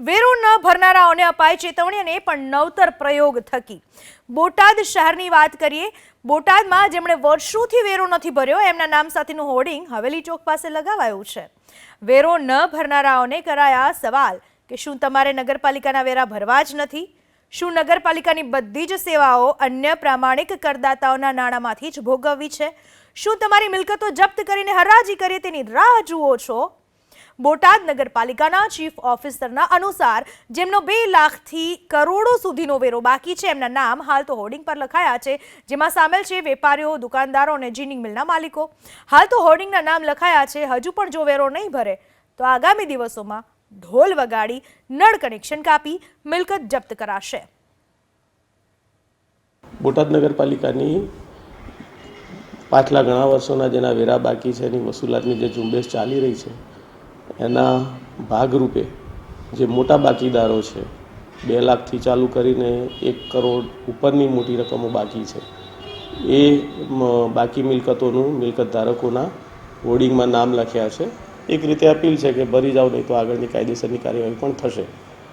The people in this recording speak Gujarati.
વેરો ન ભરનારાઓને અપાય ચેતવણી અને પણ નવતર પ્રયોગ થકી. બોટાદ શહેરની વાત કરીએ, બોટાદમાં જેમણે વર્ષોથી વેરો નથી ભર્યો, એમના નામ સાથેનું હોર્ડિંગ હવેલી ચોક પાસે લગાવાયું છે. વેરો ન ભરનારાઓને કરાયા સવાલ કે શું તમારે નગરપાલિકાના વેરા ભરવા જ નથી? શું નગરપાલિકાની બધી જ સેવાઓ અન્ય પ્રામાણિક કરદાતાઓના નાણાંમાંથી જ ભોગવવી છે? શું તમારી મિલકતો જપ્ત કરીને હરાજી કરીએ તેની રાહ જુઓ છો? બોટાદ નગરપાલિકાના ચીફ ઓફિસરના અનુસાર જેમનો બે લાખથી કરોડો સુધીનો વેરો બાકી છે, એમના નામ હાલ તો હોર્ડિંગ પર લખાયા છે, જેમાં સામેલ છે વેપારીઓ, દુકાનદારો અને જીનિંગ મિલના માલિકો. હાલ તો હોર્ડિંગના નામ લખાયા છે, હજુ પણ જો વેરો નહીં ભરે, તો આગામી દિવસોમાં ઢોલ વગાડી, નળ કનેક્શન કાપી, મિલકત જપ્ત કરાશે. બોટાદ નગરપાલિકાની પાછલા ઘણા વર્ષોના જેના વેરા બાકી છે, એની વસૂલાતની જે ઝુંબેશ ચાલી રહી છે એના ભાગરૂપે જે મોટા બાકીદારો છે, બે લાખથી ચાલુ કરીને એક કરોડ ઉપરની મોટી રકમો બાકી છે. એ બાકી મિલકતોનું મિલકત ધારકોના હોર્ડિંગમાં નામ લખ્યા છે. એક રીતે અપીલ છે કે ભરી જાઓ, નહીં તો આગળની કાયદેસરની કાર્યવાહી પણ થશે.